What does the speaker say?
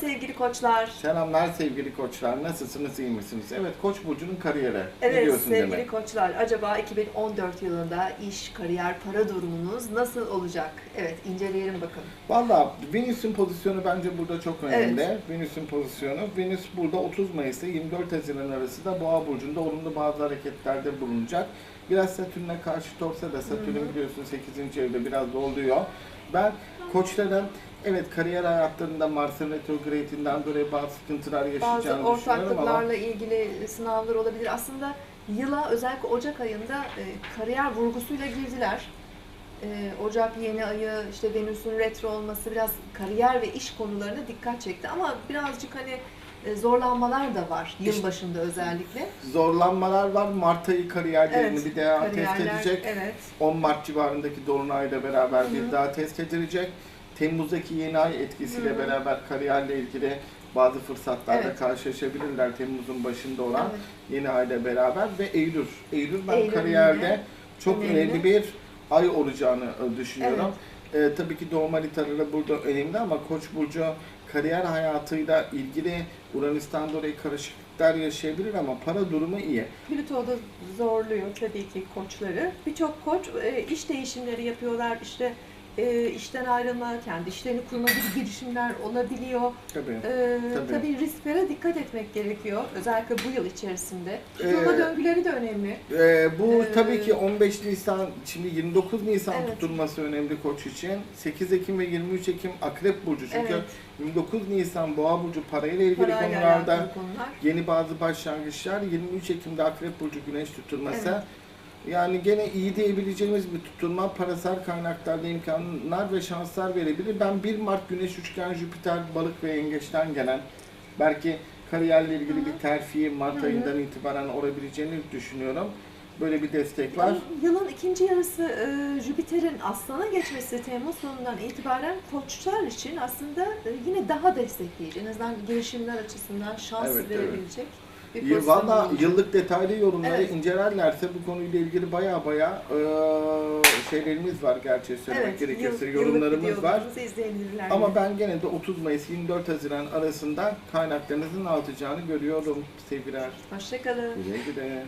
sevgili koçlar. Selamlar sevgili koçlar. Nasılsınız, iyi misiniz? Evet, Koç burcunun kariyeri. Evet diyorsun sevgili demek? koçlar, acaba 2014 yılında iş, kariyer, para durumunuz nasıl olacak? Evet, inceleyelim bakın. Valla Venüs'ün pozisyonu bence burada çok önemli. Evet. Venüs'ün pozisyonu. Venüs burada 30 Mayıs ile 24 Haziran arası da Boğa burcunda olumlu bazı hareketlerde bulunacak. Biraz Satürn'e karşıt olsa da Satürn biliyorsun 8. evde biraz oluyor. Ben koçların evet kariyer hayatlarında Mars'ın retrogradinden dolayı bazı sıkıntılar Bazı yaşayacağını düşünüyorum ama ortaklıklarla ilgili sınavlar olabilir. Aslında yıla özellikle Ocak ayında e, kariyer vurgusuyla girdiler. E, Ocak yeni ayı, işte Venüs'ün retro olması biraz kariyer ve iş konularına dikkat çekti. Ama birazcık hani e, zorlanmalar da var yıl İşte- başında özellikle. zorlanmalar var. Mart ayı kariyerlerini Evet, bir daha test Kariyerler, edecek. evet. 10 Mart civarındaki Dolunay'la beraber bir daha test edilecek. Temmuz'daki yeni ay etkisiyle Hı beraber kariyerle ilgili bazı fırsatlarla Evet. karşılaşabilirler Temmuz'un başında olan Evet. yeni ayla beraber ve Eylül. Eylül ben Eylül kariyerde yine çok önemli. önemli bir ay olacağını e, düşünüyorum. Ee, tabii ki doğum haritaları burada önemli ama Koç burcu kariyer hayatıyla ilgili Uranüs'ten dolayı karışıklıklar yaşayabilir ama para durumu iyi. Plüto da zorluyor tabii ki koçları. Birçok koç e, iş değişimleri yapıyorlar. İşte e, işten ayrılma, kendi işlerini kurma gibi girişimler olabiliyor. Tabii. E, Tabii. tabii. risklere dikkat etmek gerekiyor. Özellikle bu yıl içerisinde. Ee, Tutulma döngüleri de önemli. Ee, bu Ee, tabii ki 15 Nisan, şimdi 29 Nisan Evet. tutulması önemli koç için. 8 Ekim ve 23 Ekim Akrep Burcu. Çünkü Evet. 29 Nisan Boğa Burcu parayla ilgili Parayla konularda konular. yeni bazı başlangıçlar. 23 Ekim'de Akrep Burcu Güneş tutulması. Evet. Yani gene iyi diyebileceğimiz bir tutulma, parasal kaynaklarda imkanlar ve şanslar verebilir. Ben 1 Mart Güneş Üçgen Jüpiter Balık ve Yengeç'ten gelen belki kariyerle ilgili bir terfi Mart Hı hı. ayından itibaren olabileceğini düşünüyorum. Böyle bir destek var. Yılın ikinci yarısı e, Jüpiter'in Aslan'a geçmesi Temmuz sonundan itibaren koçlar için aslında e, yine daha destekleyici. En azından girişimler açısından şans Evet, evet. Bir Valla yıllık detaylı yorumları Evet. incelerlerse bu konuyla ilgili baya baya eee, şeylerimiz var gerçi söylemek Evet, gerekirse yıl- yorumlarımız var. Ama ben gene de 30 Mayıs 24 Haziran arasında kaynaklarınızın artacağını görüyorum sevgiler. Hoşçakalın. Güle güle.